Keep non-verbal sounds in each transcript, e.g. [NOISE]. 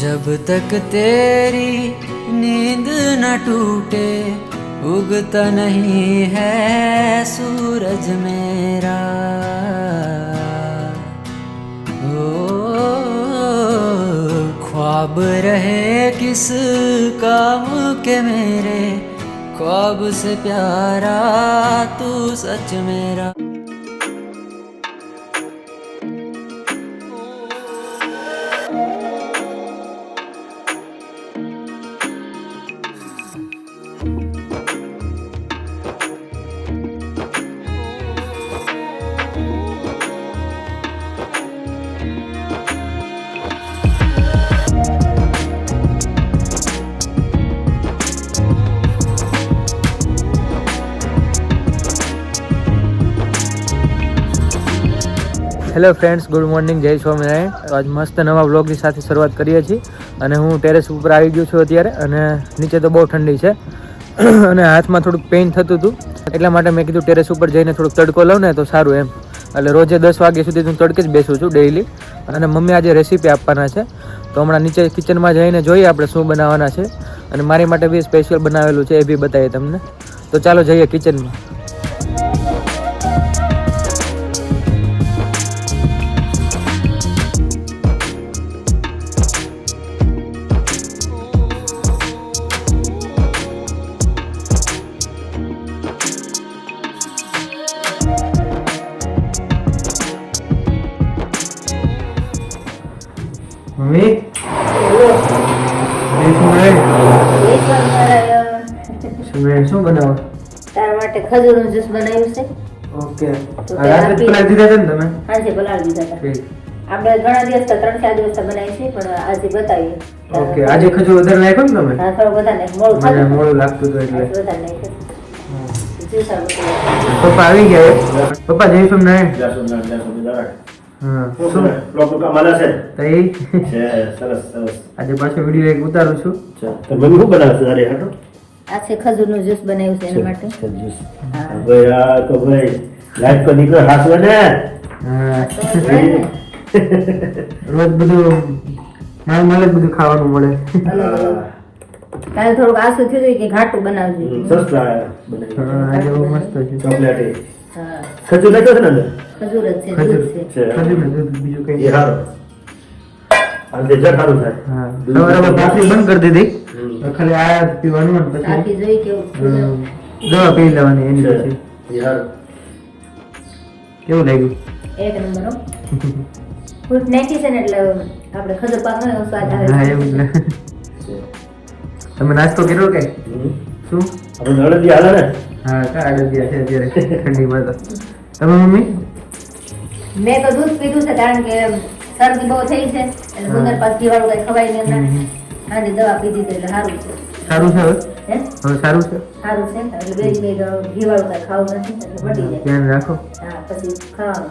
जब तक तेरी नींद न टूटे, उगता नहीं है सूरज मेरा। ओ, ख्वाब रहे किस काम के मेरे, ख्वाब से प्यारा तू सच मेरा। હેલો ફ્રેન્ડ્સ, ગુડ મોર્નિંગ, જય સ્વામિનારાયણ. આજ મસ્ત નવા બ્લોગની સાથે શરૂઆત કરીએ છીએ અને હું ટેરેસ ઉપર આવી ગયો છું અત્યારે અને નીચે તો બહુ ઠંડી છે. [CLEARS THROAT] અને હાથમાં થોડુંક પેઇન થતું હતું, એટલા માટે મેં કીધું ટેરેસ ઉપર જઈને થોડુંક તડકો લઉં ને તો સારું એમ. એટલે રોજે દસ વાગ્યા સુધી હું તડકે જ બેસું છું ડેઈલી અને મમ્મી આજે રેસીપી આપવાના છે. તો હમણાં નીચે કિચનમાં જઈને જોઈએ આપણે શું બનાવવાના છે. અને મારી માટે બી સ્પેશિયલ બનાવેલું છે, એ બી બતાવીએ તમને. તો ચાલો જઈએ કિચનમાં મમ્મી શું બનાવો? તારા માટે ખજૂરનું જ્યુસ બનાવ્યું છે. ઓકે. દીધા ને તમે? પલાળી દીધા હતા. આપણે ઘણા દિવસ ત્રણ ચાર દિવસ બનાવી છે પણ આજે બતાવીએ. ઓકે. આજે ખજૂર વધારે નાખ્યો ને તમે? હા થોડું વધારે મને મોડું લાગતું હતું એટલે. વધારે નાખ્યું. પપ્પા આવી ગયા પપ્પા જય સ્વામિનારાયણ જય ના જય બિચારા. આજે પાછો વીડિયો એક ઉતારું છું. તો મમ્મી શું બનાવે છે તારે હાટુ? આ છે ખજૂરનું જ્યુસ બનાવ્યું છે એના માટે. જ્યુસ. ભાઈ આ તો ભાઈ લાઈફ તો નીકળે હાસવે ને હા. તો હોય ને. રોજ બધું મારે મારે બધું ખાવાનું મળે. કાલે થોડુંક આસુ થયું કે ઘાટું બનાવજો. સસ્તા બનાવી. આજે મસ્ત છે. ચોકલેટી. હા ખજૂર નાખ્યો છે. ને અંદર ખજૂર જ છે ખજૂર છે છે. ખજૂર બીજું કઈ એ હારો. આ તે જગ થાય. હા. સવારે ભાખરી બંધ કરી દીધી. ખાલી આ પીવાનું અને પછી જોઈ કેવું દવા પી લેવાની એની પછી. એ હારો. કેવું લાગ્યું? એક નંબર ફ્રૂટ નાખી છે ને એટલે આપણે ખજૂર પાક નો સ્વાદ આવે હા. એવું. તમે નાસ્તો કર્યો કે? શું? આપણે હળદી હાલે ને? હા કા અડદિયા છે અત્યારે? ઠંડીમાં તો. તમે મમ્મી? મેં તો દૂધ પીધું છે કારણ કે શરદી બહુ થઈ છે એટલે ગુંદર ઘીવાળું કઈ ખવાય નહીં દવા પીધી છે એટલે સારું છે. સારું છે હવે? સારું છે? સારું છે એટલે બે બે ઘીવાળું કઈ ખાવું નથી એટલે જાય. ધ્યાન રાખો. હા પછી ખાવાનું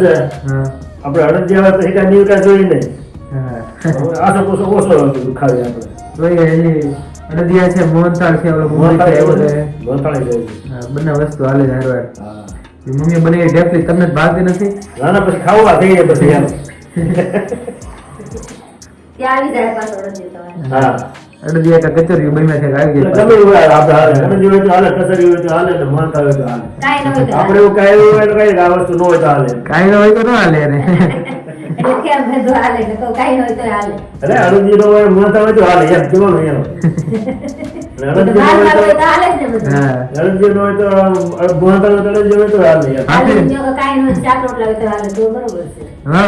છે. આપણે હળદી આવે તો એકાદ જોઈ નહીં હા. આસો કોસો ઓછો ખાવી આપણે. જોઈએ હજી અડદિયા છે મોહનથાળ છે ઓલો મુંબઈ છે એ બધે મોતાળી જાય છે. હા, બંને વસ્તુ હાલે છે હારવાર. મમ્મી બનાવી ઢેફલી તમને જ ભાગતી નથી. ના ના પછી ખાવા થઈ પછી એમ. ત્યાં આવી જાય પાછો અડધી હા. અડદિયા કા કચોરી બન્યા છે આવી જાય ગમે એવું આપણે હાલે. ગમે હોય તો હાલે કસરી હોય તો હાલે ને માનતા હોય તો હાલે. કાંઈ ન હોય તો આપણે એવું કાંઈ હોય તો કઈ આ વસ્તુ ન હોય તો હાલે. કાંઈ ન હોય તો ન હાલે રે [LAUGHS] એટલે કેમ [LAUGHS] બધું હાલે ને તો કાંઈ હોય તો હાલે. અરે અરુણજી નો હોય માનતા હોય તો હાલે એમ કેવાનું એમ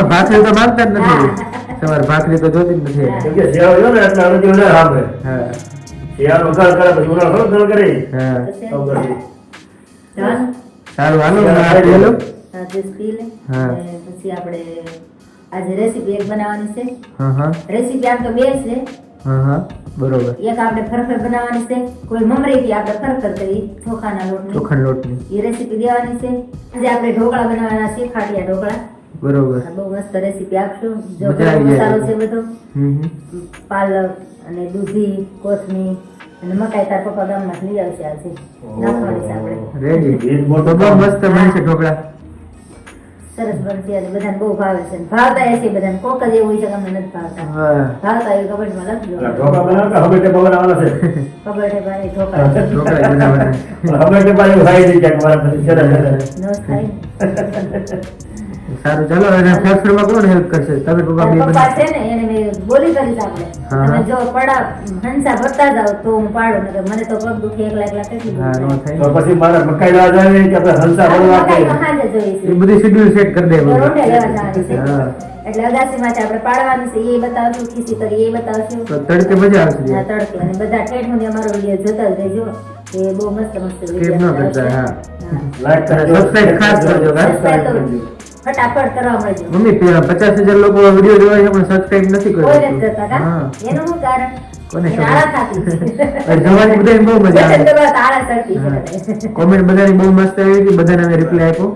ભાખરી તો નથી સવાર ભાખરી તો જોતી જ નથી. એટલે? સારું હાલો હું પછી આપણે આજે રેસીપી એક બનાવવાની છે. હા હા. રેસીપી આમ તો બે છે. હા હા. બરોબર. એક આપણે ફરફર બનાવવાની છે. કોઈ મમરેથી આપણે ફરફર કરી ચોખાના લોટની. ચોખંડ લોટની. એ રેસીપી દેવાની છે. આજે આપણે ઢોકળા બનાવવાના છે ખાટિયા ઢોકળા. બરોબર. બહુ મસ્ત રેસીપી આપશું. જો. મસાલો છે બધો. હમ હમ. પાલક અને દૂધી કોથમીર અને મકાઈ તાર પપ્પા ગામમાં લઈ આવશે આજે. નાખવાની છે આપણે. રેડી બહુ મસ્ત બનશે ઢોકળા. સરસ બનતી હતી. બધાને બહુ ભાવે છે. ભાવતા એ છે બધાને. કોક જ એવું છે કે અમને નથી ભાવતા. ભાવતા એ કમેન્ટમાં લખજો. ઢોકા બનાવતા હવે તે બનાવવાના છે? છે ભાઈ ઢોકા ઢોકળા બનાવવાના. હવે તે પાછું ખાઈ દઈ કે મારા પછી છે ને. નો થાય. સારું ચાલો અને ફેક્ટરીમાં કોણ હેલ્પ કરશે? તમે પપ્પા બે પપ્પા છે ને એને મે બોલી કરી આપણે. અને જો પડા હંસા ભરતા જાવ તો હું પાડું ને મને તો પગ દુખે એકલા એકલા કેટલી હા તો પછી મારા મકાઈ લેવા જાય કે આપણે હંસા તો કે. એ બધી શેડ્યુલ સેટ કરી દે રોટે લેવા જવાની છે. એટલે અગાસીમાં છે આપણે પાડવાનું છે એ બતાવશું ખીસી કરી એ બતાવશું તો તડકે મજા આવશે હા તડકે. અને બધા ઠેઠ સુધી અમારો વિડિયો જોતા જ રહેજો. એ બહુ મસ્ત મસ્ત વિડિયો કેમ ન કરતા, હા. લાઈક કરે સબસ્ક્રાઇબ ખાસ કરજો, સબસ્ક્રાઇબ કરજો. ફટાફટ કરવા મળજો. મમ્મી પેલા પચાસ હજાર લોકો વીડિયો જોવા છે પણ સબસ્ક્રાઇબ નથી કોઈ નથી કરતા હા. એનું શું કારણ. કોમેન્ટ [LAUGHS] બધાની બહુ મસ્ત આવી હતી બધાને રિપ્લાય આપ્યો.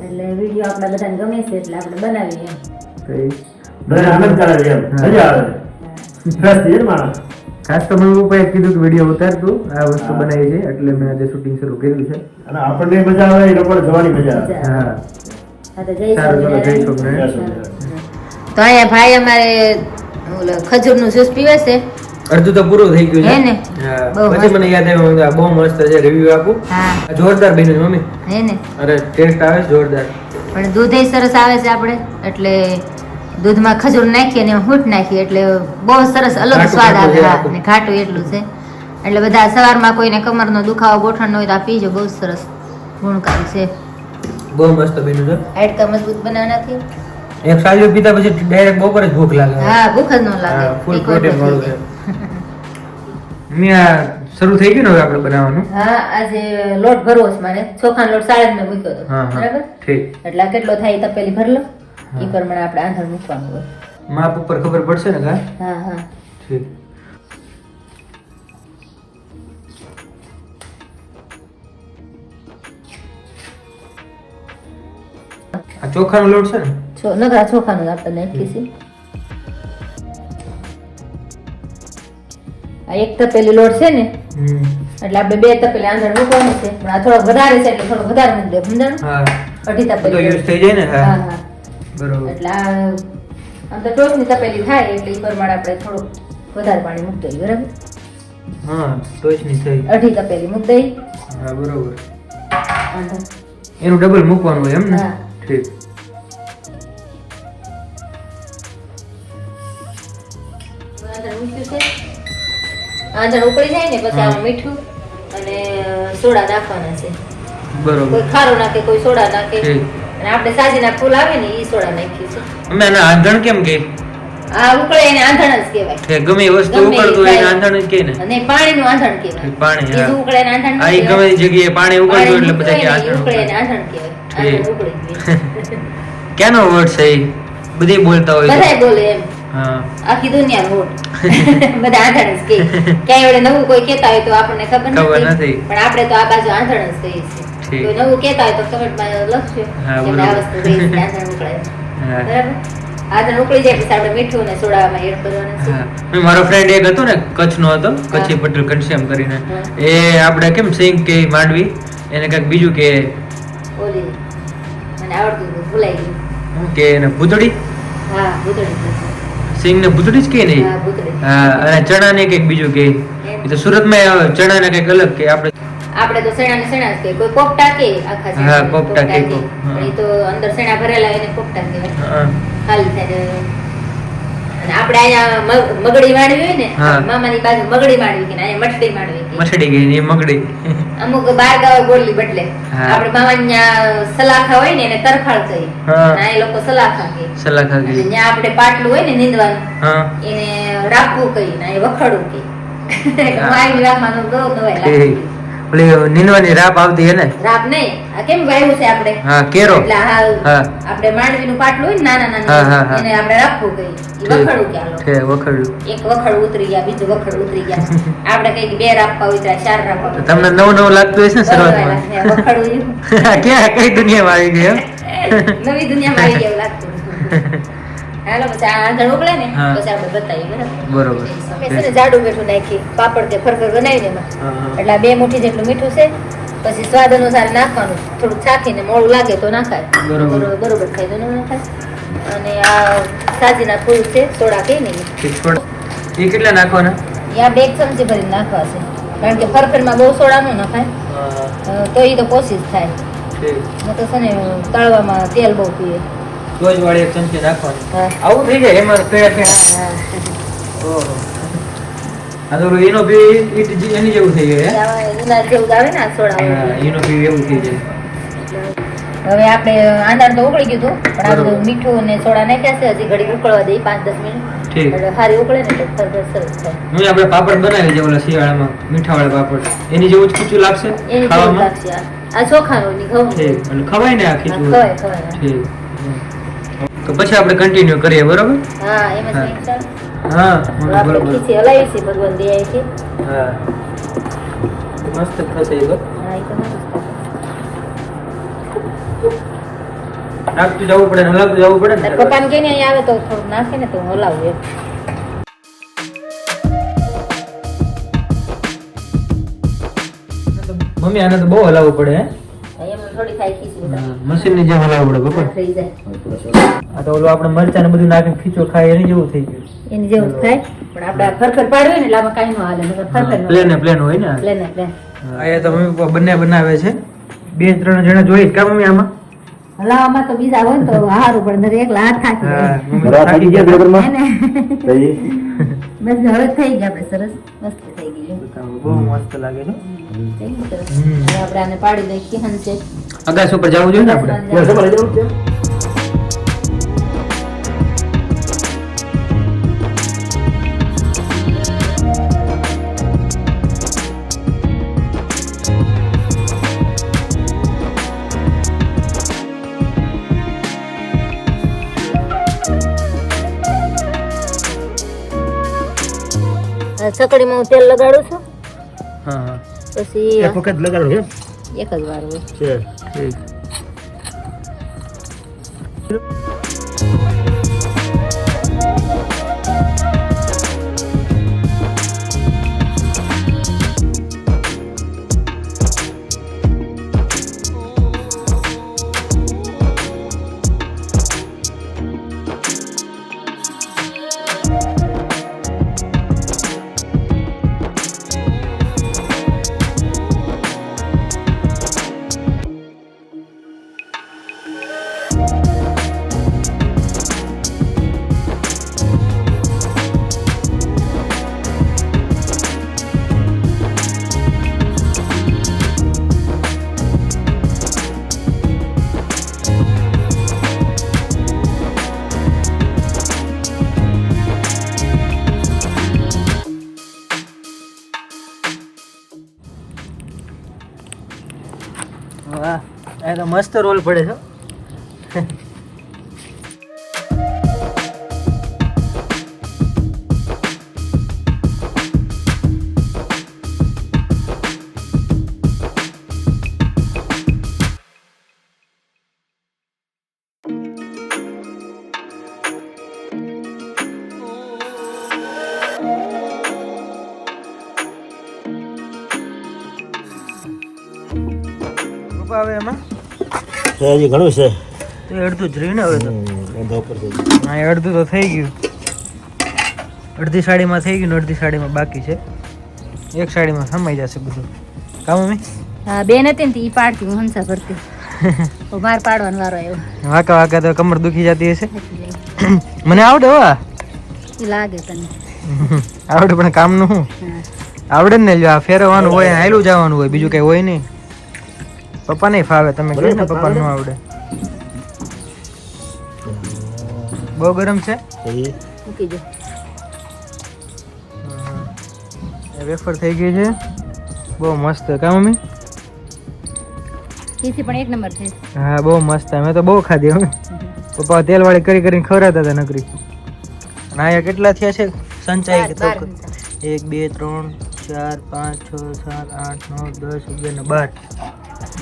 એટલે વીડિયો આપણા બધાને ગમે છે એટલે આપણે બનાવીએ. આનંદ કરાવે મજા આવે. ને ખાસ તો મમ્મી પપ્પાએ કીધું કે વીડિયો ઉતાર તું આ વસ્તુ બનાવી છે. એટલે મેં આજે શૂટિંગ શરૂ કર્યું છે. અને આપણને મજા આવે એ લોકોને જોવાની મજા આવે. હા. જય સારું, ચલો, જય સ્વામિનારાયણ. સ્વામિનારાયણ. તો અહીંયા ભાઈ અમારે ખજૂર ખજૂરનું જ્યુસ પીવે છે અડધું તો પૂરું થઈ ગયું છે. ને? પછી મને યાદ આવ્યું આ બહુ મસ્ત છે રિવ્યુ આપું. હા. જોરદાર બન્યું મમ્મી. હે ને? અરે ટેસ્ટ આવે જોરદાર. પણ દૂધે સરસ આવે છે આપણે એટલે દૂધમાં ખજૂર નાખીએ અને હૂટ નાખીએ એટલે બહુ સરસ અલગ સ્વાદ આવે છે હા ને ઘાટું એટલું છે. એટલે બધા સવારમાં કોઈને કમરનો દુખાવો ગોઠણનો હોય તો આ પીજો. બહુ સરસ ગુણકારી છે. બહુ મસ્ત બન્યું છે. હાડકા મજબૂત બનાવવાથી એક સાજો પીતા પછી ડાયરેક્ટ બપોરે જ ભૂખ લાગે. હા ભૂખ જ ન લાગે. ફૂલ પ્રોટીન વાળું છે. શરૂ થઈ ગયું ને હવે આપણે બનાવવાનું? હા આજે લોટ ભરવો છે મારે. ચોખાનો લોટ સાડા મેં મૂક્યો હતો. બરાબર? ઠીક. એટલે કેટલો થાય તપેલી ભર લો. હા. એ પ્રમાણે આપણે આંધણ મૂકવાનું હોય. માપ ઉપર ખબર પડશે ને કા? હા હા. ઠીક. આ ચોખાનો લોટ છે ને? છો નગરા ચોખાનું આપણે નાખીએ છીએ. આ એક તપેલી લોટ છે ને. એટલે આપણે બે તપેલી આંધળ મૂકવાનું છે. પણ આ થોડોક વધારે છે એટલે થોડો વધારે મૂકી દે સમજાણું? અઢી તપેલી યુઝ થઈ જાય ને હા હા. બરોબર. એટલે આમ તો ટોચની તપેલી થાય એટલે એ પ્રમાણે આપણે થોડુંક વધારે પાણી મૂકી દઈએ બરાબર? હા ટોચની થઈ. અઢી તપેલી મૂકી દઈ હા બરોબર. એનું ડબલ મૂકવાનું હોય એમ ને. ઠીક. આંધણ ઉકળી જાય ને પછી આમાં મીઠું અને સોડા નાખવાના છે. બરોબર. કોઈ ખારો નાખે કોઈ સોડા નાખે. અને આપણે સાજીના ફૂલ આવે ને એ સોડા નાખીએ છીએ. અમે આને આંધણ કેમ કે? આ ઉકળે એને આંધણ જ કહેવાય. કે ગમે વસ્તુ ઉકળતું હોય એને આંધણ જ કહે ને. અને પાણીનું આંધણ કહેવાય. પાણી હા. ઉકળે એને આંધણ આ ગમે જગ્યાએ પાણી ઉકળતું એટલે બધા કે આંધણ ઉકળે એને આંધણ કહેવાય. ઉકળે. [LAUGHS] ક્યાંનો વર્ડ છે? બધી બોલતા હોય બધા બોલે એમ. આખી દુનિયા વોટ. [LAUGHS] બધા આંધણ જ કે ક્યાંય વડે નવું કોઈ કહેતા હોય તો આપણને ખબર નથી. પણ આપણે તો આ બાજુ આંધણ જ કહીએ છીએ. ઠીક. કોઈ નવું કહેતા હોય તો કમેન્ટમાં લખજો. હા, કે આ વસ્તુ કઈ છે, આંધણ બરાબર? આંધણ ઉકળી જાય પછી આપણે મીઠું ને સોડામાં એડ કરવાનું છે. મારો ફ્રેન્ડ એક હતો ને કચ્છનો હતો કચ્છી પટેલ ઘનશ્યામ કરીને. એ આપણે કેમ સિંગ કે માંડવી એને કંઈક બીજું કે ઓલી મને આવડતું હતું ભૂલાઈ ગયું. કે એને હા ભૂતળી સિંગ ને ભૂતળી જ કે નહીં? હા હા અને ચણા ને કંઈક બીજું કે? એ તો સુરતમાં ચણા ને કંઈક અલગ કે આપણે આપણે તો સેણા ને સેણા કે કોઈ પોપટા કે આખા હા, પોપટા કે, કહે. એ તો અંદર સેણા ભરેલા એને પોપટા કે. ખાલી થાય અને આપણે અહીંયા મગડી માંડવી હોય ને. મામાની બાજુ મગડી માંડવી કે અહીંયા મઠડી માંડવી કે ગઈ ને એ મગડી અમુક બાર ગાવા બોલી બદલે. આપણે મામાની સલાખા હોય ને એને તરફાળ કહીએ હા. એ લોકો સલાખા કે સલાખા કે ત્યાં આપણે પાટલું હોય ને નીંદવાનું હા એને રાખવું કહી ના એ વખડવું કે. મારી રાખવાનું બહુ ઠીક. લાગે ઓલી નીંદવાની રાપ આવતી હે ને રાપ નહીં. કેમ વાયુ છે આપણે? હા કેરો. એટલે હા. આપણે માંડવીનું પાટલું હોય નાના નાના એને આપણે રાખવું કઈ. વખડું કે આલો કે વખડું એક વખડ ઉતરી ગયા બીજું વખડ ઉતરી ગયા. [LAUGHS] આપણે કંઈક બે રાખવા ઉતર્યા ચાર રાખવા તો તમને નવ નવું લાગતું હશે ને શરૂઆતમાં? વખડું [LAUGHS] ક્યાં કઈ દુનિયામાં આવી ગયો. [LAUGHS] નવી દુનિયામાં આવી ગયા લાગતું. હાલો પછી આ આંધણ ઉકળે ને પછી આપણે બતાવીએ બરાબર? બરોબર. અમે છે ને જાડું મીઠું નાખી પાપડ કે ફરફર બનાવીને એમાં હા, હા. એટલે આ બે મુઠ્ઠી જેટલું મીઠું છે પછી સ્વાદ અનુસાર નાખવાનું. થોડું છાખીને મોડું લાગે તો નાખાય. બરોબર. બરોબર બરોબર તો ન નાખાય. અને આ સાજીના ફૂલ છે સોડા કઈ નહીં. એ કેટલા નાખવાના? યા બે ચમચી ભરીને નાખવા છે. કારણ કે ફરફરમાં બહુ સોડા ન નખાય. તો એ તો કોશિશ થાય. તો છે ને તળવામાં તેલ બહુ પીએ. સોજ વાળી એક ચમચી નાખવાની. આવું થઈ જાય એમાં પેડા પેડા ઓહો. તો એનો બી ઈટ એની જેવું થઈ જાય એના જેવું આવે ને સોડા એનો બી એવું થઈ જાય. હવે આપણે આંદાણ તો ઉકળી ગયું હતું પણ આ બધું મીઠું અને સોડા નાખ્યા છે હજી ઘડી ઉકળવા દઈ પાંચ દસ મિનિટ. એટલે સારી ઉકળે ને તો ખરેખર સરસ થાય. હું આપણે પાપડ બનાવી છે ઓલા શિયાળામાં મીઠા વાળા પાપડ. એની જેવું જ ખીચું લાગશે ખાવામાં? લાગશે આ. ચોખાનું ની ઘઉં અને ખવાય ને આ ખીચું? ખવાય ખવાય ઠીક. હમ. તો પછી આપણે કન્ટિન્યુ કરીએ બરોબર? હા એમાં હા. બરોબર. ખીચી હલાવી છે ભગવાન દે છે. હા. મસ્ત થશે એ તો. હા એ તો નાખતું જવું પડે હલાવતું જવું પડે ને? પપ્પાને કે નહીં આવે તો થોડુંક નાખે ને તો હલાવું એમ. મમ્મી આને તો બહુ હલાવવું પડે હે? એમ થોડી થાય ખીચડી મશીનની જેમ હલાવવું પડે બપોર. આ તો ઓલું આપણે મરચા ને બધું નાખીને ખીચો ખાય એની જેવું થઈ ગયું. એની જેવું થાય. પણ આપણે ફરફર પાડવી ને એટલે આમાં કાંઈ ન હાલે ફરફર પ્લેન પ્લેન હોય ને પ્લેન પ્લેન. અહીંયા તો મમ્મી પપ્પા બંને બનાવે છે. બે ત્રણ જણા જોઈ કા મમ્મી આમાં? હલાવામાં તો બીજા હોય તો હારું પણ એકલા હાથ થાકી જાય. થાકી ગયા બરાબરમાં? બસ હવે થઈ ગયા આપણે સરસ મસ્ત થઈ ગયું. બહુ મસ્ત લાગે છે. આપણે આને પાડી દઈએ હંચે. અગાસ ઉપર જવું જોઈએ ને આપણે? ચકડીમાં હું તેલ લગાડું છું. હા હા. પછી એક વખત લગાડું એમ એક જ વાર હોય. છે. ઠીક મસ્ત રોલ પડે છે. હવે એમાં? છે હજી ઘણું છે. તો એ અડધું જ રહ્યું ને હવે તો? હા એ અડધું તો થઈ ગયું. અડધી સાડીમાં થઈ ગયું ને અડધી સાડીમાં બાકી છે. એક સાડીમાં સમાઈ જશે બધું. કા મમ્મી? હા બેન હતી ને તો ઈ પાડતી હું હંસા ભરતી [LAUGHS] તો માર પાડવાનો વારો આવ્યો. વાંકા વાંકા તો કમર દુખી જતી હશે. [CLEARS THROAT] મને આવડે હો લાગે તને. [LAUGHS] આવડે પણ કામનું? શું આવડે જ ને જો આ ફેરવવાનું હોય હાલું જવાનું હોય બીજું કઈ હોય નહીં. પપ્પા નહીં ફાવે તમે કહો ને પપ્પા ન આવડે. બહુ ગરમ છે? વેફર થઈ ગઈ છે. બહુ મસ્ત કા મમ્મી? ખીચી પણ એક નંબર છે. હા બહુ મસ્ત. મેં તો બહુ ખાધી હવે પપ્પા તેલવાળી કરી કરીને ખવડાવતા હતા નકરી. અને અહીંયા કેટલા થયા છે? સંચાઈ. એક બે ત્રણ ચાર પાંચ છ સાત આઠ નવ દસ અગિયાર ને બાર.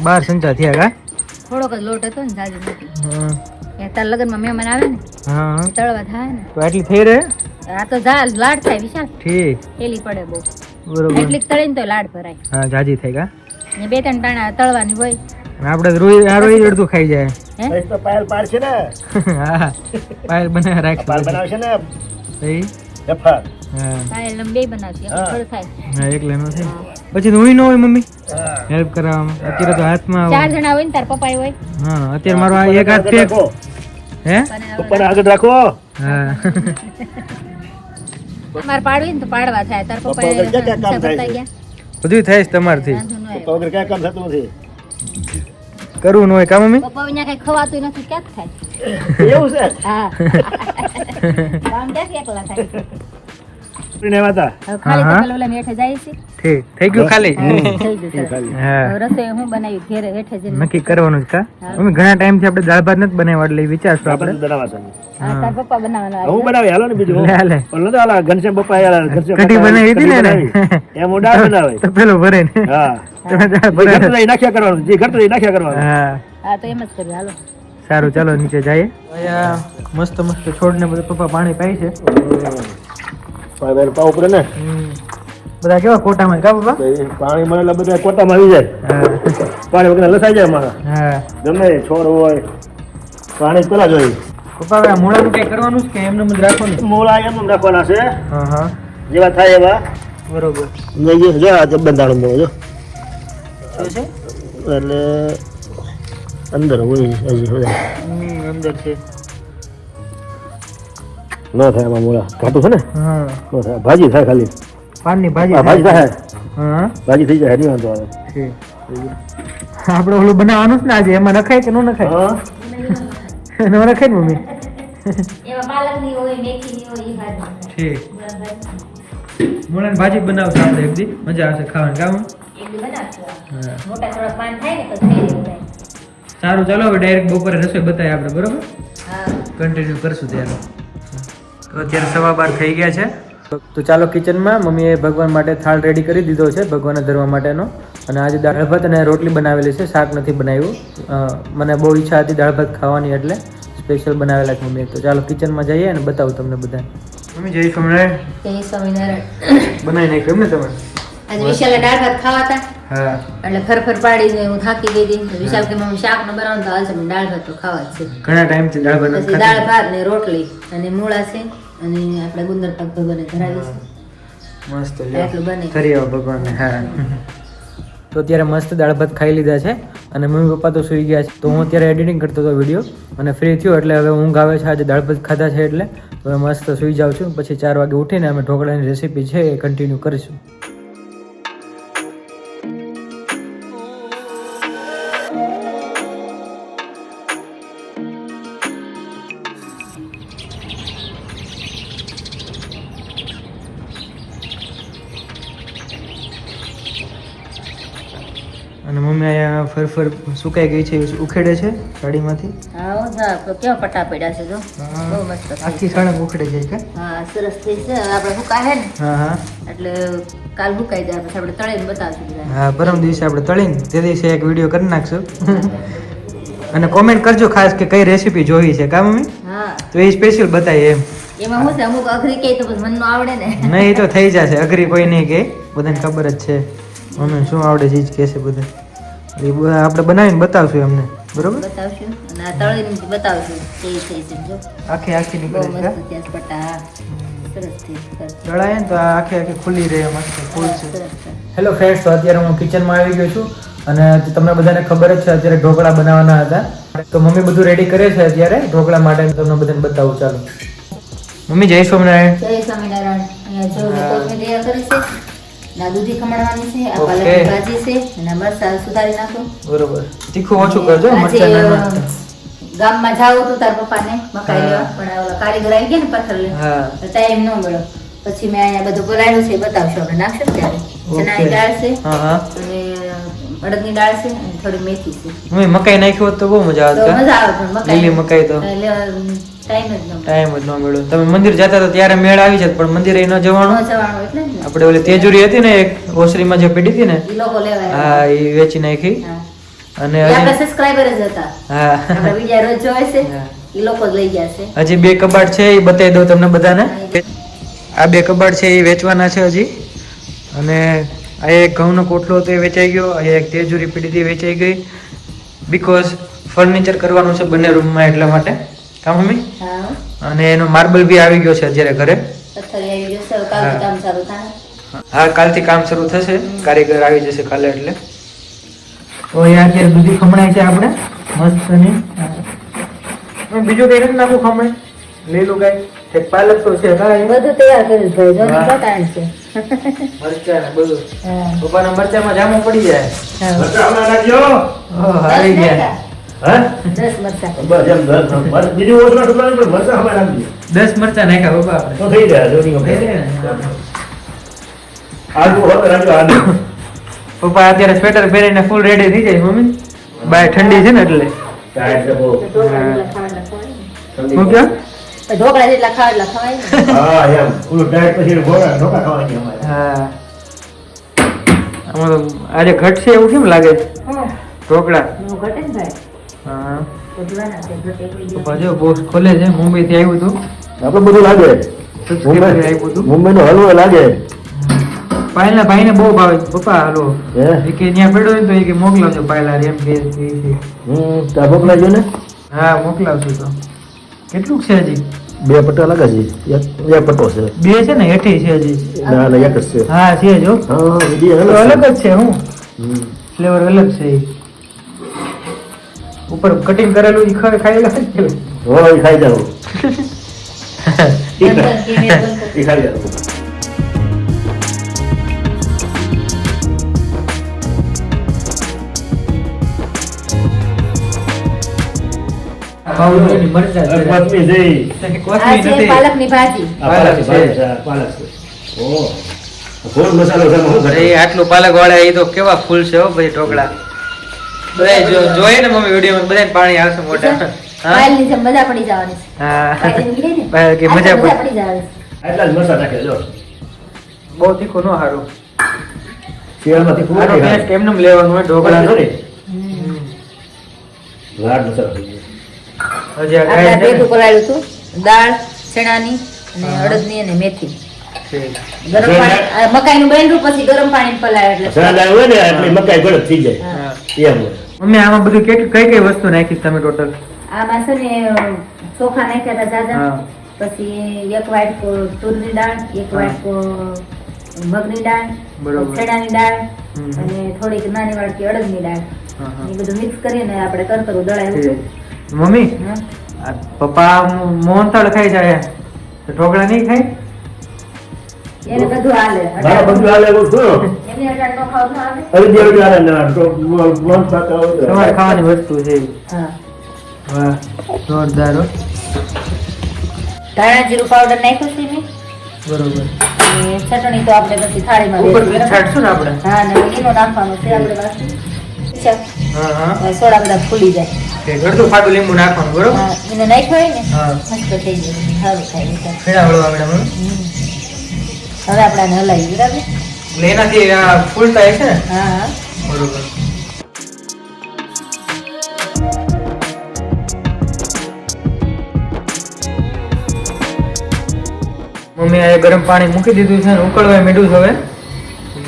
બાર સંચા થયા કા? થોડોક જ લોટ હતો ને જાજુ નથી. તાર લગનમાં મહેમાન આવે ને હા. તળવા થાય ને. તો આટલી થઈ રહે? આ તો જા લાડ થાય વિશાલ. ઠીક. એલી પડે બહુ. બરોબર. એટલી તળીને તો લાડ ભરાય. હા જાજી થઈ કા? ને બે ત્રણ ટાણા તળવાની હોય. અને આપણે તો આ રોઈ અડધું ખાઈ જાય. હે? તો પાયલ પાડશે ને. [LAUGHS] હા. પાયલ બનાવી પાયલ બનાવશે ને. સહી જફર. હા. પાયલ લંબે બનાવશે. થોડું થાય. હા એકલા નો થાય. પછી તો હું ન હોય મમ્મી? હેલ્પ કરવામાં અત્યારે તો હાથમાં ચાર જણા હોય ને તાર પપ્પા હોય. હા અત્યારે મારો આ એક હાથ આગળ હે? ઉપર આગળ રાખો. હા. મારે પાડવી ને તો પાડવા થાય. તાર પપ્પા કામ બધું થાય છે? તમારથી. પપ્પા વગર ક્યાં કામ થતું નથી? કરવું ન હોય કા મમ્મી? પપ્પા વિના કઈ ખવાતું નથી. ક્યાં થાય? એવું છે? હા. કામ ક્યાંથી એકલા થાય? ને વાતા ખાલી તો. પેલા હેઠે જાય છે. ઠીક થઈ ગયું ખાલી? થઈ ગયું ખાલી હા. રસોઈ હું બનાવી ઘેરે હેઠે જઈને નક્કી કરવાનું છે અમે ઘણા ટાઈમથી આપણે દાળ ભાત નથી બનાવ્યા એટલે વિચારશું આપણે આપણે. બનાવવા છે. હા તાર પપ્પા બનાવવાના હું બનાવી હાલો ને બીજું. લે લે. પણ નતો હાલા ઘનશ્યામ પપ્પા યાર ઘનશ્યામ કઢી બનાવી હતી ને એમ હું બનાવે. તો પેલો ભરે ને. હા. તમે દાળ ભરે ઘરથી લઈ નાખ્યા કરવાનું જે ઘરથી લઈ નાખ્યા કરવાનું. હા. હા તો એમ જ કર્યું હાલો. સારું ચાલો નીચે જઈએ. મસ્ત મસ્ત છોડ ને બધું પપ્પા પાણી પાય છે. પાણી બાણી પડે ને. બધા કેવા કોટામાં કા પપ્પા પાણી મળે એટલે બધા કોટામાં આવી જાય. પાણી વગર લસાઈ જાય મારા ગમે છોડ હોય પાણી પેલા જોઈએ. પપ્પા હવે મૂળાનું કઈ કરવાનું છે કે એમને જ રાખવાનું? મૂળા એમ રાખવાના છે. જેવા થાય એવા. બરોબર. ને જો આ બંધાણું મૂળ જો. એટલે અંદર હોય હજી અંદર છે. ન થાય એમાં મૂળા ઘાટું છે ને? હા. ન થાય. ભાજી થાય ખાલી. પાનની ભાજી ભાજી થાય? હા. ભાજી થઈ જાય નહીં વાંધો આવે આપણે ઓલું બનાવવાનું છે ને આજે? એમાં નખાય કે ન નખાય? હા. ન નખાય ને મમ્મી? એમાં પાલકની હોય મેથીની હોય એ ભાજી. ઠીક. મૂળાની ભાજી બનાવતા આપણે એક દી. મજા આવશે ખાવાની. કામ મોટા થોડા પાન થાય ને પછી સારું ચાલો હવે ડાયરેક્ટ બપોરે રસોઈ બતાવી આપણે બરોબર? હા. કન્ટિન્યુ કરશું ત્યારે. તો અત્યારે સવા બાર થઈ ગયા છે. તો ચાલો કિચનમાં મમ્મીએ ભગવાન માટે થાળ રેડી કરી દીધો છે ભગવાનને ધરવા માટેનો. અને આજે દાળ ભાત અને રોટલી બનાવેલી છે શાક નથી બનાવ્યું. મને બહુ ઈચ્છા હતી દાળ ભાત ખાવાની એટલે સ્પેશિયલ બનાવેલા છે મમ્મીએ. તો ચાલો કિચનમાં જઈએ અને બતાવું તમને બધા મમ્મી જય સ્વામિનારાયણ. જય સ્વામિનારાયણ. બનાવી નાખ્યું એમ ને તમે? આજે વિશાલે દાળ ભાત ખાવા હતા. હા. એટલે ફરફર પાડીને હું થાકી ગઈ હતી. વિશાલ કે મમ્મી શાક ન બનાવું તો આજે મને દાળ ભાત તો ખાવા જ છે. ઘણા ટાઈમથી દાળ ભાત દાળ ભાત ને રોટલી અને મૂળા છે. અને આપણે ગુંદર પાક ભગવાને ધરાવી મસ્ત આટલું બને. કરી આવો ભગવાનને હા. તો અત્યારે મસ્ત દાળ ભાત ખાઈ લીધા છે અને મમ્મી પપ્પા તો સુઈ ગયા છે. તો હું અત્યારે એડિટિંગ કરતો હતો વીડિયો અને ફ્રી થયો એટલે હવે ઊંઘ આવે છે. આજે દાળ ભાત ખાધા છે એટલે. હવે મસ્ત સુઈ જાઉં છું. પછી ચાર વાગે ઉઠીને અમે ઢોકળાની રેસીપી છે એ કન્ટિન્યુ કરીશું. અને મમ્મી અહીંયા ફર ફર સુકાઈ ગઈ છે ઉખેડે છે સાડીમાંથી હા હા તો કેવા પટા પડ્યા છે જો? બહુ મસ્ત આખી સાડી ઉખડે જાય કે? હા સરસ થઈ છે. આપણે હુકાય ને? હા હા. એટલે કાલ સુકાઈ જાય પછી આપણે તળીને બતાવશું હા પરમ દિવસે આપણે તળીને તે દિવસે એક વીડિયો કરી નાખશું. અને કોમેન્ટ કરજો ખાસ કે કઈ રેસીપી જોઈ છે કા મમ્મી? હા. તો એ સ્પેશિયલ બતાવીએ એમ. એમાં હું છે અમુક અઘરી કહે તો પછી મન નો આવડે ને. નહીં એ તો થઈ જશે. અઘરી કોઈ નહીં કે બધાને ખબર જ છે. મમ્મી શું આવડે છે એ જ કહેશે બધા. એ આપણે બનાવીને બતાવશું એમને. બરોબર? બતાવશું. અને આ તળીને બતાવશું કેવી થઈ છે આખી આખી નીકળે છે મસ્ત. તળાય ને તો આખી આખી ખુલ્લી રહે મસ્ત ફૂલ છે. હેલો ફ્રેન્ડ્સ તો અત્યારે હું કિચનમાં આવી ગયો છું અને તમને બધાને ખબર જ છે અત્યારે ઢોકળા બનાવવાના હતા. તો મમ્મી બધું રેડી કરે છે અત્યારે? ઢોકળા માટે તમને બધાને બતાવું ચાલો. મમ્મી જય સ્વામિનારાયણ. જય સ્વામિનારાયણ. અહીંયા જો મેં કોથમીર તૈયાર કરી છે. ના દૂધી ખમણવાની છે આ પાલકની ભાજી છે અને મરચાં સુધારી નાખું. બરોબર. તીખું ઓછું કરજો મરચાં ના અ, નાખતા. ગામમાં જાવું હતું તાર પપ્પાને મકાઈ હા. લેવા પણ ઓલા કારીગર આવી ગયા ને પથ્થર ટાઈમ ન મળ્યો. પછી મેં અહીંયા બધું છે એ બતાવશું આપણે નાખશું ત્યારે? ચણાની દાળ છે અને અડદની દાળ છે અને થોડી મેથી છે. મમ્મી મકાઈ નાખ્યો તો બહુ મજા તો મજા આવે પણ મકાઈ. મકાઈ તો. ટાઈમ જ ન મળ્યો તમે મંદિર જતા હતા ત્યારે મેળ આવી જત પણ મંદિરે ન જવાનું. આપણે ઓલી તેજુરી હતી ને એક ઓસરીમાં જે પીડી હતી ને હા એ વેચી નાખી. અને સબસ્ક્રાઇબર જ હતા. હા. બીજા રોજ જોવે છે એ લોકો લઈ જશે હજી બે કબાટ છે એ બતાવી દઉં તમને બધાને. આ બે કબાટ છે એ વેચવાના છે હજી. અને આ એક ઘઉંનો કોટલો તો એ વેચાઈ ગયો. અહીંયા એક તેજુરી પીડી હતી વેચાઈ ગઈ. બીકોઝ ફર્નિચર કરવાનું છે બંને રૂમમાં એટલા માટે. કામ મમ્મી? હા. અને એનો માર્બલ બી આવી ગયો છે અત્યારે ઘરે. પથ્થર આવી જશે હવે કાલથી કામ ચાલુ થાય. હા કાલથી કામ શરૂ થશે. કારીગર આવી જશે કાલે એટલે. તો અહીંયા અત્યારે દૂધી ખમણાય છે આપણે. મસ્ત ને બીજું કઈ નથી નાખું ખમણ. લીલું ગાય એક પાલક તો છે બધું તૈયાર કર્યું ભાઈ જો વાહ. છે. મરચા ને બધું. હા. પપ્પાના મરચામાં જામો પડી જાય. મરચા હમણાં નાખજો. આવી ગયા. હા દસ મરચાં. નાખ્યા પપ્પા તો થઈ આલુ પપ્પા અત્યારે સ્વેટર પહેરીને ફૂલ રેડી થઈ જાય મમ્મી. બાય ઠંડી છે ને એટલે. ઢોકળા જેટલા ખાવા ખવાય. હા એમ. ફૂલ ટાઈટ પછી ઘોડા ઢોકા ખાવાની અમારે. હા. આમાં તો આજે ઘટશે એવું કેમ લાગે? છે ઢોકળા. ઘટે ને ભાઈ. હા. તો જોવાના તે ઘટે કોઈ દિવસ. પપ્પા જો બોક્સ ખોલે છે મુંબઈ થી આવ્યું હતું આપણે બધું લાગે. મુંબઈ. નો હલવો લાગે. પાયલના ભાઈને બહુ ભાવે પપ્પા હાલો. એ કે ત્યાં પડ્યો હોય તો એ કે મોકલાવજો પાયલા એમ કે. હમ તા મોકલાજો ને. હા મોકલાવજો તો. કેટલું છે હજી? બે પટ્ટા લાગે છે. એક એક પટ્ટો છે. બે છે ને હેઠી છે હજી. ના ના એક જ છે. હા છે જો હા. અલગ જ છે. હું? ફ્લેવર અલગ છે. ઉપર કટિંગ કરેલું ઈ ખાઈ ખાઈ લાગે છે હો એ ખાઈ જાવ. એ ખાઈ જાવ કે? આટલું પાલક વાળા એ તો કેવા ફૂલ છે હો ભાઈ ઢોકળા. જોઈએ ને મમ્મી વિડીયોમાં બધાય પાણી આવશે મોટા હા? પાયલની મજા પડી જવાની. હા. પાયલની નીકળી ને? પાયલ કે મજા પડી. પડી જવાની. છે. જ મસાલા નાખે જો. બહુ તીખું ન હારું. શિયાળામાંથી ખૂબ આનો ટેસ્ટ એમનેમ લેવાનું હોય ઢોકળાનો હમ. લાડ મસાલો હજી આ ગાય ભેગું કરાયેલું હતું. દાળ ચણાની અને અડદની અને મેથી. ગરમ પાણી મકાઈ નું બન્યું પછી ગરમ પાણી પલાય એટલે. હોય ને એટલે મકાઈ ગળપ થઈ જાય. એમ. મમ્મી આમાં બધું કેટલી કઈ કઈ વસ્તુ નાખી તમે ટોટલ આમાં છે ને ચોખા નાખ્યા હતા દાદા પછી એક વાટકો તુરની દાળ એક. વાટકો મગની દાળ બરોબર. દાળ અને થોડીક નાની વાટકી અડદની દાળ. એ બધું મિક્સ કરીને આપણે કરકરું દળાયું મમ્મી પપ્પા મોહનથાળ ખાઈ જાય તો ઢોકળા નહીં ખાય? એને બધું હાલે. બધું હાલે નો અરે બે વાગે હાલે તો મન થતા તમારે ખાવાની વસ્તુ છે. વાહ જોરદાર ધાણા જીરું પાવડર નાખ્યો છે મેં. બરોબર. ચટણી તો આપણે પછી થાળીમાં ઉપર છાંટશું ને આપણે? હા ને એનો નાખવાનું છે આપણે પાછું હા હા. હવે સોડા બધા ફૂલી જાય. ગળતું ફાટું લીંબુ નાખવાનું બરોબર? એને નાખ્યો હોય ને? મસ્ત થઈ જાય સારું થાય. ખેડા વળવા હવે આપણે હલાવી બરાબર? એટલે એનાથી ફૂલતા હશે ને? હા. હા બરોબર. મમ્મી આ ગરમ પાણી મૂકી દીધું છે ને ઉકળવા મીઠું છે હવે.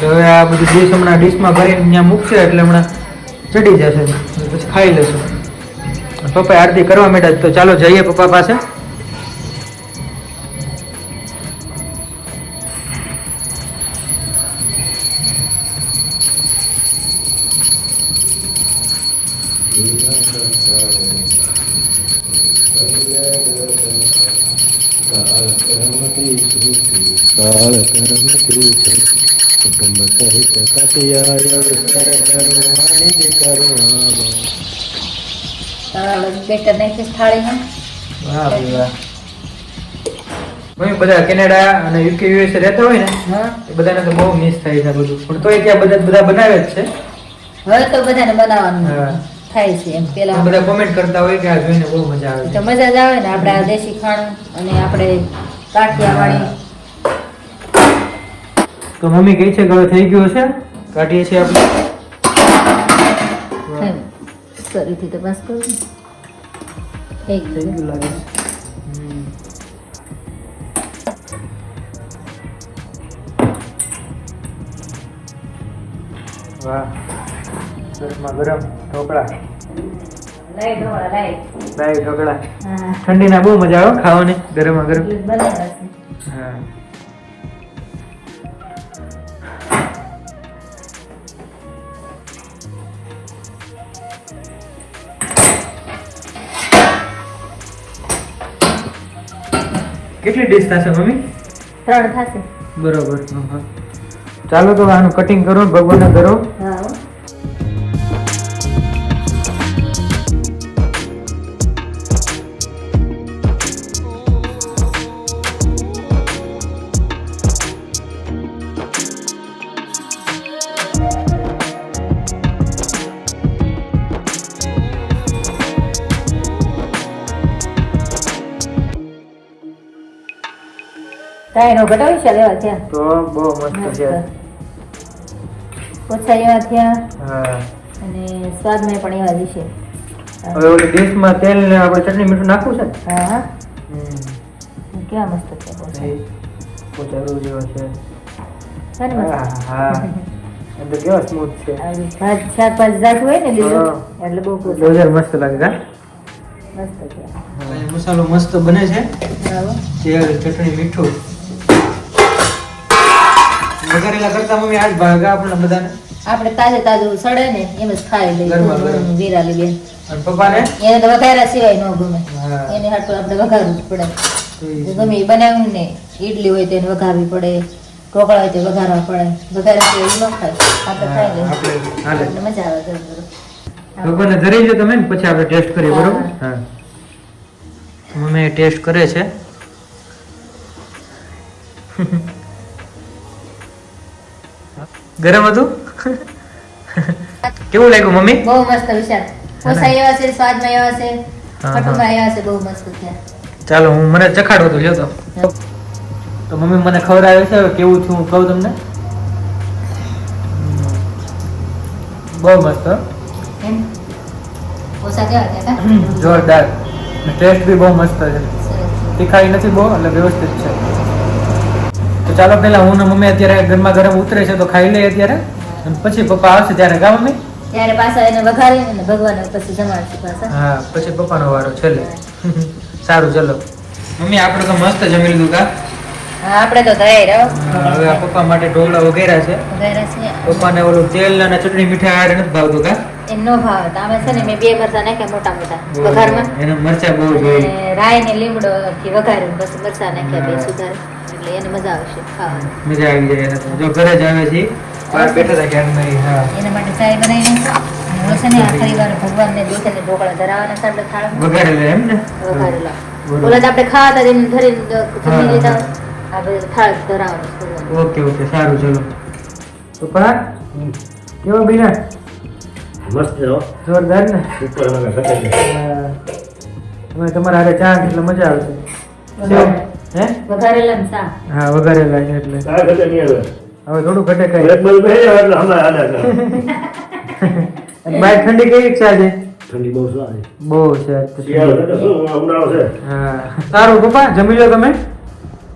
હવે આ બધું ડીશ હમણાં ડીશમાં ભરીને ત્યાં મૂકશે એટલે હમણાં ચડી જશે. પછી ખાઈ લેશું. પપ્પા આરતી કરવા માંડ્યા તો ચાલો જઈએ પપ્પા પાસે. બધા કેનેડા અને યુકે યુએસ રહેતા હોય ને હા. એ બધાને તો બહુ મિસ થાય છે બધું. પણ તોય ત્યાં બધા બધા બનાવે જ છે. હવે તો બધાને બનાવવાનું થાય છે એમ પેલા. બધા કોમેન્ટ કરતા હોય કે આ જોઈને બહુ મજા આવે તો મજા જ આવે ને આપણે આ દેશી ખાણું અને આપણે કાઠિયાવાડી. તો મમ્મી કહે છે કે હવે થઈ ગયું છે કાઢીએ છીએ આપણે. ફરીથી તપાસ કરું. ને. થઈ ગયું લાગે વાહ. ગરમા ગરમ ઢોકળા. ઢોકળા ઠંડીના બહુ મજા આવે ખાવાની ગરમા. ગરમ હા. કેટલી ડીશ થશે મમ્મી? ત્રણ થશે. બરોબર. ચાલો તો આનું કટિંગ કરો ભગવાન કરો હા. કાંઈ ઘટાડી છે લેવા ત્યાં? તો બહુ મસ્ત છે. ઓછા એવા થયા હા. અને સ્વાદમાં પણ એવા જ છે. હવે ઓલી ડીશમાં તેલ ને આપણે ચટણી મીઠું નાખવું છે હા. હા કેવા મસ્ત છે પોચારું જેવો છે? હા અંદર [LAUGHS] કેવા સ્મૂથ છે. પાંચ જાત હોય ને લીલું એટલે બહુ મસ્ત લાગે હા? મસ્ત છે. મસાલો મસ્ત બને છે. તેલ ચટણી મીઠું. વઘારેલા કરતા મમ્મી આજ ભાગા આપણે બધાને. આપણે તાજે તાજું સડે ને એમ જ ખાઈ લઈએ. વિરાલી બેન. અને પપ્પાને? એને તો વઘાર્યા સિવાય ન ગમે. એને હાટું આપણે વઘારવું પડે. ગમે એ બનાવ્યું ને ઈડલી હોય તો એને વઘારવી પડે ઢોકળા હોય તો વઘારવા પડે. વધારે સિવાય ન ખાય. આપણે ખાઈ લઈએ. મજા આવે ભગવાનને ધરી લો તમે પછી આપણે ટેસ્ટ કરીએ. બરોબર? હા. મમ્મી ટેસ્ટ કરે છે. ગરમ હતું? કેવું લાગ્યું મમ્મી? બહુ મસ્ત વિશાલ. પોસા એવા છે સ્વાદમાં એવા છે. ખટુમાં એવા છે બહુ મસ્ત છે. ચાલો હું મને ચખાડો તો લ્યો તો. મમ્મી મને ખબર આવે છે કેવું છું હું કહું તમને? બહુ મસ્ત એમ? જોરદાર. ટેસ્ટ બી બહુ મસ્ત છે. તીખાઈ નથી બહુ એટલે વ્યવસ્થિત છે. ચાલો પેલા હું ને મમ્મી અત્યારે ગરમા ગરમ ઉતરે છે તો ખાઈ લઈએ અત્યારે. અને પછી પપ્પા આવશે ત્યારે કા મમ્મી? ત્યારે પાછા એને વઘારી અને ભગવાન પછી જમાડશે પાછા. હા પછી પપ્પાનો વારો છેલ્લે સારું ચલો. મમ્મી આપણે તો મસ્ત જમી લીધું કા? આપણે તો તૈયાર હવે આ પપ્પા માટે ઢોકળા વગેરે છે. પપ્પાને ઓલું તેલ અને ચટણી મીઠા હારે નથી ભાવતું કા? નો તો છે ને મેં બે મરચા નાખ્યા મોટા મોટા વઘારમાં. એને મરચા બહુ અને ને લીમડો વઘાર્યું પછી મરચા નાખ્યા બે સુધાર. એટલે એને મજા આવશે ખાવાની. મજા આવી જાય એને જો ઘરે જ આવે છે બહાર બેઠા હતા ક્યાંક નહીં હા. એના માટે ચાય બનાવી નાખી. અને હવે છે ને આખરી વાર ભગવાનને દિવસે ઢોકળા ધરાવવાના છે આપણે થાળમાં. વઘારેલા એમ ને? વઘારેલા. ઓલા આપણે ખાવા એને ધરીને જમી હા. લીધા. થાળ ધરાવવાનું ઓકે ઓકે સારું ચલો. પપ્પા કેવો બીના? મસ્ત છે હો. જોરદાર ને? તમારા હારે ચા એટલે મજા આવશે. હે? વઘારેલા શાક. હા વઘારેલા છે એટલે. કાંઈ ઘટે નહીં હવે. હવે થોડું ઘટે કઈ. એક બાજુ બેસી એટલે હમણાં આડા બાય ઠંડી કેવી છે આજે? ઠંડી બહુ સારી બહુ છે ઉનાળો છે? હા. સારું પપ્પા જમી લો તમે.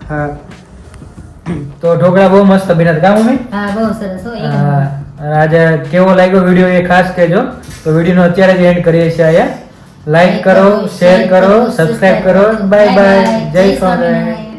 હા. તો ઢોકળા બહુ મસ્ત બન્યા હતા કા મમ્મી? હા બહુ સરસ હો એક હા. અને આજે કેવો લાગ્યો વીડિયો એ ખાસ કહેજો. તો વિડીયોનો અત્યારે જ એન્ડ કરીએ છીએ અહીંયા. લાઈક કરો શેર કરો સબસ્ક્રાઈબ કરો. બાય બાય જય સ્વામિનારાયણ